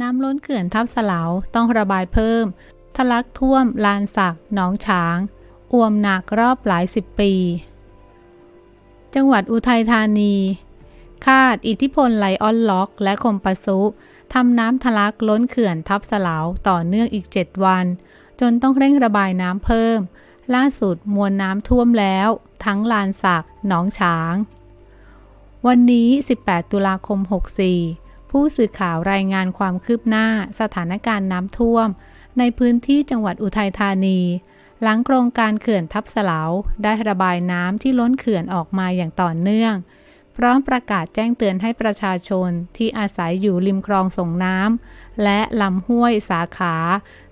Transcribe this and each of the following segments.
น้ำล้นเขื่อนทับสลาวต้องระบายเพิ่ม ทะลักท่วมลานสักหนองฉาง อ่วมหนักรอบหลายสิบปี จังหวัดอุทัยธานี คาดอิทธิพลไลออนล็อก และคมปะซุทำน้ำทะลักล้นเขื่อนทับสลาวต่อเนื่องอีก 7 วัน จนต้องเร่งระบายน้ำเพิ่ม ล่าสุดมวลน้ำท่วมแล้ว ทั้งลานสักหนองฉาง วันนี้ 18 ตุลาคม 64 ผู้สื่อข่าวรายงานความคืบหน้าสถานการณ์น้ำท่วม ในพื้นที่จังหวัดอุทัยธานี หลังโครงการเขื่อนทับสลาวได้ระบายน้ำที่ล้นเขื่อนออกมาอย่างต่อเนื่อง พร้อมประกาศแจ้งเตือนให้ประชาชนที่อาศัยอยู่ริมคลองส่งน้ำและลำห้วยสาขา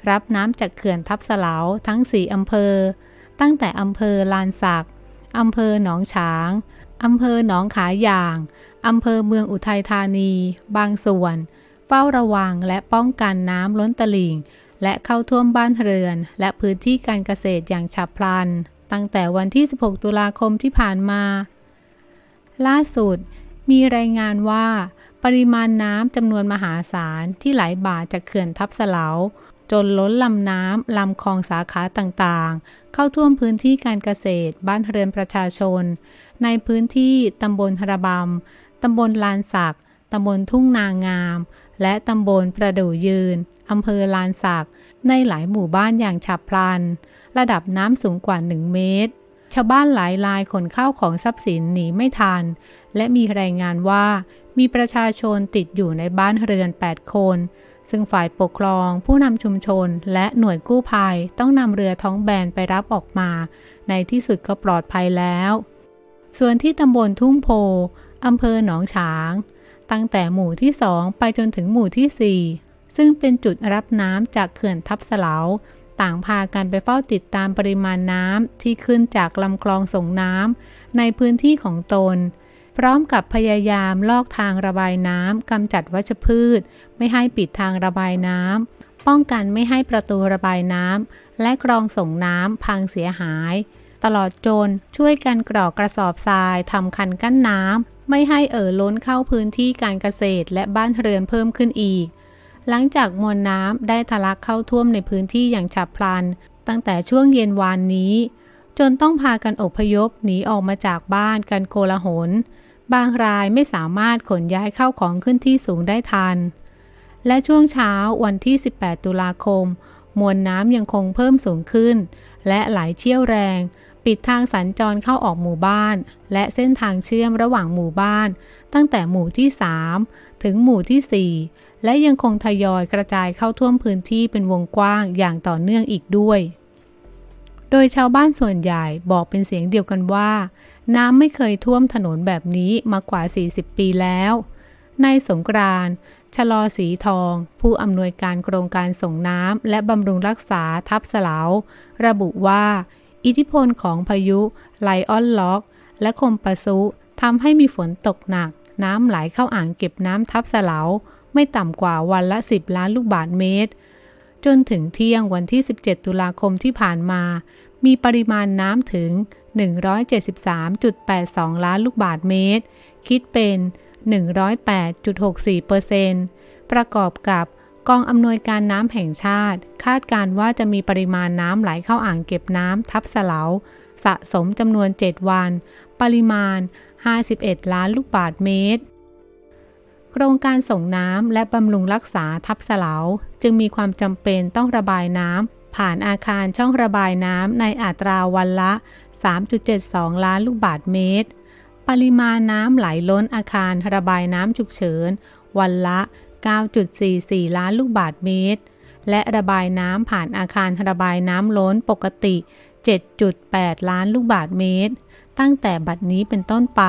รับน้ำจากเขื่อนทับสลาวทั้ง 4อำเภอ ตั้งแต่อำเภอลานสักอำเภอหนองฉาง อำเภอหนองขาย่าง อำเภอเมืองอุทัยธานี บางส่วน เฝ้าระวังและป้องกันน้ำล้นตลิ่ง และเข้าท่วมบ้านเรือน และพื้นที่การเกษตรอย่างฉับพลัน ตั้งแต่วันที่ 16 ตุลาคมที่ผ่านมา ล่าสุด มีรายงานว่า ปริมาณน้ำจำนวนมหาศาลที่ไหลบ่าจากเขื่อนทับสลาจนล้นลำน้ำลำคลองสาขาต่างๆ เข้าท่วมพื้นที่การเกษตร บ้านเรือนประชาชน ในพื้นที่ตำบลระบำตำบลลานสักตำบลทุ่งนางาม และตำบลประดู่ยืนอำเภอลานสักในหลายหมู่บ้านอย่างฉับพลัน ระดับน้ำสูงกว่า 1 เมตร ชาวบ้านหลายรายขนข้าวของทรัพย์สินหนีไม่ทัน และมีรายงานว่ามีประชาชนติดอยู่ในบ้านเรือน 8 คน ซึ่งฝ่ายปกครอง ผู้นำชุมชน และหน่วยกู้ภัยต้องนำเรือท้องแบนไปรับออกมา ในที่สุดก็ปลอดภัยแล้ว ส่วนที่ตำบลทุ่งโพ อำเภอหนองฉาง ตั้งแต่หมู่ที่สองไปจนถึงหมู่ที่สี่ซึ่งเป็นจุดรับน้ำจากเขื่อนทับสลาต่างพากันไปเฝ้าติดตามปริมาณน้ำที่ขึ้นจากลำคลองส่งน้ำในพื้นที่ของตน พร้อมกับพยายามลอกทางระบายน้ำกำจัดวัชพืช ไม่ให้ปิดทางระบายน้ำป้องกันไม่ให้ประตูระบายน้ำและกรองส่งน้ำพังเสียหาย ตลอดจนช่วยกันกรอกกระสอบทรายทำคันกั้นน้ำไม่ให้เอ่อล้นเข้าพื้นที่การเกษตรและบ้านเรือนเพิ่มขึ้นอีก หลังจากมวลน้ำได้ทะลักเข้าท่วมในพื้นที่อย่างฉับพลัน ตั้งแต่ช่วงเย็นวานนี้ จนต้องพากันอพยพหนีออกมาจากบ้านกันโกลาหล บางรายไม่สามารถขนย้ายเข้าของขึ้นที่สูงได้ทัน และช่วงเช้าวันที่ 18 ตุลาคม มวลน้ำยังคงเพิ่มสูงขึ้น และไหลเชี่ยวแรง ปิดทางสัญจรเข้าออกหมู่บ้าน และเส้นทางเชื่อมระหว่างหมู่บ้าน ตั้งแต่หมู่ที่ 3 ถึงหมู่ที่ 4 และยังคงทยอยกระจายเข้าท่วมพื้นที่เป็นวงกว้างอย่างต่อเนื่องอีกด้วย โดยชาวบ้านส่วนใหญ่บอกเป็นเสียงเดียวกันว่า น้ำไม่เคยท่วมถนนแบบนี้มากว่า 40 ปีแล้วในสงกรานชะลอสีทอง ผู้อำนวยการโครงการส่งน้ำและบำรุงรักษาทับสลาวระบุว่า อิทธิพลของพายุไลออนล็อก และคมปะซุทำให้มีฝนตกหนัก น้ำไหลเข้าอ่างเก็บน้ำทับสลาวไม่ต่ำกว่าวันละ 10 ล้านลูกบาศก์เมตร จนถึงเที่ยงวันที่ 17 ตุลาคมที่ผ่านมา มีปริมาณน้ำถึง 173.82 ล้านลูกบาศก์เมตร คิดเป็น 108.64%ประกอบกับ กองอำนวยการน้ำแห่งชาติ คาดการว่าจะมีปริมาณน้ำไหลเข้าอ่างเก็บน้ำทับสลาสะสมจำนวน 7 วัน ปริมาณ 51 ล้านลูกบาศก์เมตร โครงการส่งน้ำและบำรุงรักษาทับสลาจึงมีความจำเป็นต้องระบายน้ำผ่านอาคารช่องระบายน้ำในอัตราวันละ 3.72 ล้านลูกบาศก์เมตร ปริมาณน้ำไหลล้นอาคารระบายน้ำฉุกเฉิน วันละ 9.44 ล้านลูกบาศก์เมตร และระบายน้ำผ่านอาคารระบายน้ำล้นปกติ 7.8 ล้านลูกบาศก์เมตร ตั้งแต่บัดนี้เป็นต้นไป